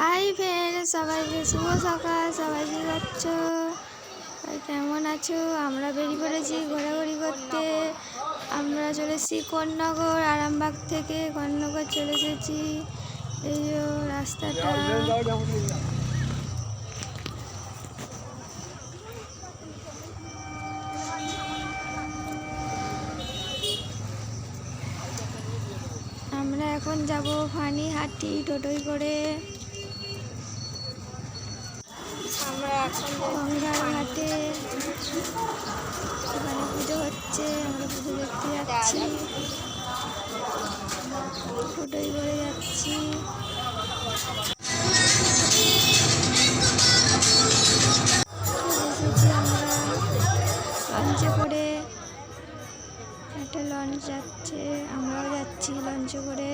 Hi friend সবাইকে শুভ সকাল? সবাই কি করছ? কেমন আছো? আমরা বেরিয়ে পড়েছি ঘোরাঘুরি করতে। আমরা চলে এসেছি কন্যাগর আরামবাগ থেকে। কন্যাগর চলে এসেছি। এই রাস্তাটা। আমরা এখন যাব ফানি ফানিহাটি টোটোই করে। গঙ্গার ঘাটে সেখানে পুজো হচ্ছে, আমরা পুজো দেখতে যাচ্ছি। টোটোই করে যাচ্ছি। লঞ্চে করে, একটা লঞ্চ যাচ্ছে, আমরাও যাচ্ছি লঞ্চে করে।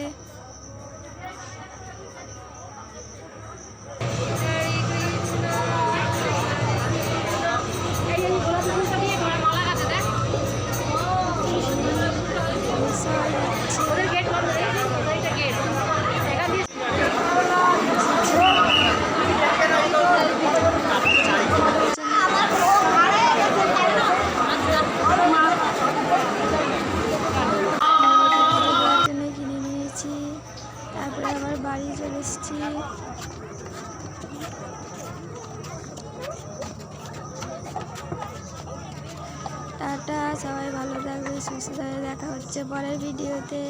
তারপরে আবার বাড়ি চলে এসেছি। টাটা সবাই ভালো থাকবে সুস্থ থাকবে দেখা হচ্ছে পরের ভিডিওতে।